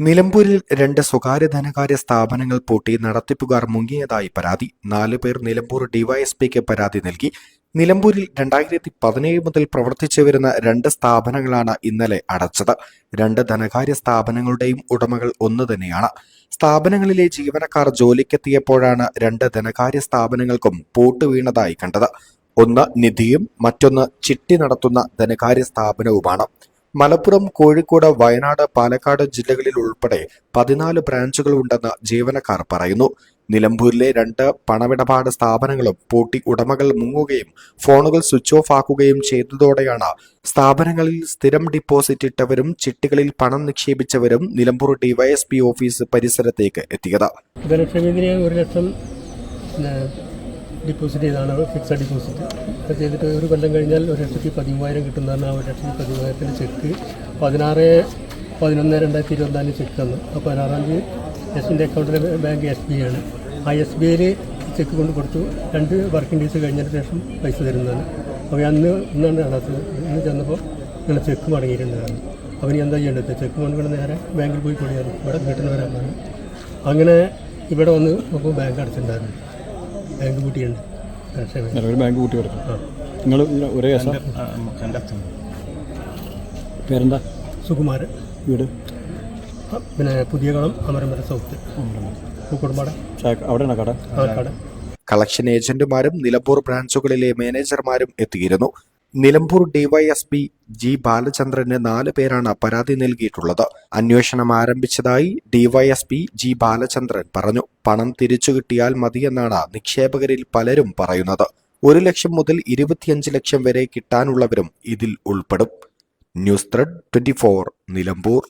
നിലമ്പൂരിൽ രണ്ട് സ്വകാര്യ ധനകാര്യ സ്ഥാപനങ്ങൾ പൂട്ടി നടത്തിപ്പുകാർ മുങ്ങിയതായി പരാതി. നാല് പേർ നിലമ്പൂർ ഡിവൈഎസ്പിക്ക് പരാതി നൽകി. നിലമ്പൂരിൽ രണ്ടായിരത്തി പതിനേഴ് മുതൽ പ്രവർത്തിച്ചു വരുന്ന രണ്ട് സ്ഥാപനങ്ങളാണ് ഇന്നലെ അടച്ചത്. രണ്ട് ധനകാര്യ സ്ഥാപനങ്ങളുടെയും ഉടമകൾ ഒന്നു തന്നെയാണ്. സ്ഥാപനങ്ങളിലെ ജീവനക്കാർ ജോലിക്കെത്തിയപ്പോഴാണ് രണ്ട് ധനകാര്യ സ്ഥാപനങ്ങൾക്കും പൂട്ട് വീണതായി കണ്ടത്. ഒന്ന് നിധിയും മറ്റൊന്ന് ചിട്ടി നടത്തുന്ന ധനകാര്യ സ്ഥാപനവുമാണ്. മലപ്പുറം കോഴിക്കോട് വയനാട് പാലക്കാട് ജില്ലകളിൽ ഉൾപ്പെടെ പതിനാല് ബ്രാഞ്ചുകൾ ഉണ്ടെന്ന് ജീവനക്കാർ പറയുന്നു. നിലമ്പൂരിലെ രണ്ട് പണമിടപാട് സ്ഥാപനങ്ങളും പൂട്ടി ഉടമകൾ മുങ്ങുകയും ഫോണുകൾ സ്വിച്ച് ഓഫ് ആക്കുകയും ചെയ്തതോടെയാണ് സ്ഥാപനങ്ങളിൽ സ്ഥിരം ഡിപ്പോസിറ്റ് ഇട്ടവരും ചിട്ടികളിൽ പണം നിക്ഷേപിച്ചവരും നിലമ്പൂർ ഡിവൈഎസ്പി ഓഫീസ് പരിസരത്തേക്ക് എത്തിയത്. ലക്ഷം ഡിപ്പോസിറ്റ് ചെയ്താണ് ഫിക്സഡ് ഡിപ്പോസിറ്റ് അത് ചെയ്തിട്ട് ഒരു കൊല്ലം കഴിഞ്ഞാൽ ഒരു ലക്ഷത്തി പതിമൂവായിരം കിട്ടുന്നതാണ് ആ ഒരു ലക്ഷത്തി പതിമൂവായിരത്തിന്റെ ചെക്ക് പതിനാറ് പതിനൊന്ന് രണ്ടായിരത്തി ഇരുപത്തിനാലിന് ചെക്ക് തന്നു. അപ്പോൾ പതിനാറാം തീയതി എസിന്റെ അക്കൗണ്ടിലെ ബാങ്ക് എസ് ബി ആണ്. ആ എസ് ബി ഐയിൽ ചെക്ക് കൊണ്ട് കൊടുത്തു. രണ്ട് വർക്കിംഗ് ഡേയ്സ് കഴിഞ്ഞതിന് ശേഷം പൈസ തരുന്നതാണ്. അപ്പോൾ അന്ന് ഇന്നാണ് കാണാത്തത് ഇന്ന് ചെന്നപ്പോൾ ഇങ്ങനെ ചെക്ക് മടങ്ങിയിട്ടുണ്ടായിരുന്നു. അവന് എന്താ ചെയ്യേണ്ടത്? ചെക്ക് കൊണ്ടുവന്ന് നേരെ ബാങ്കിൽ പോയി കൊടുക്കാറ് ഇവിടെ കിട്ടുന്നവരാണ്. അങ്ങനെ ഇവിടെ വന്ന് നോക്കുമ്പോൾ ബാങ്ക് അടച്ചിട്ടുണ്ടായിരുന്നു. ബാങ്ക് കൂട്ടിയുണ്ട് നിലവിൽ ബാങ്ക് കൂട്ടി കൊടുക്കും നിങ്ങൾ ഒരേ പേരെന്താ? സുകുമാരൻ. വീട്? പിന്നെ പുതിയ കളം അമരമര സൗത്ത് പൂക്കോടുംപാട ചായ- അവിടെയാണോ കട? കളക്ഷൻ ഏജന്റുമാരും നിലമ്പൂർ ബ്രാഞ്ചുകളിലെ മാനേജർമാരും എത്തിയിരുന്നു. നിലമ്പൂർ ഡിവൈഎസ്പി ജി ബാലചന്ദ്രന് നാല് പേരാണ് പരാതി നൽകിയിട്ടുള്ളത്. അന്വേഷണം ആരംഭിച്ചതായി ഡിവൈഎസ്പി ജി ബാലചന്ദ്രൻ പറഞ്ഞു. പണം തിരിച്ചു കിട്ടിയാൽ മതിയെന്നാണ് നിക്ഷേപകരിൽ പലരും പറയുന്നത്. ഒരു ലക്ഷം മുതൽ ഇരുപത്തിയഞ്ച് ലക്ഷം വരെ കിട്ടാനുള്ളവരും ഇതിൽ ഉൾപ്പെടും. News thread twenty Nilambur.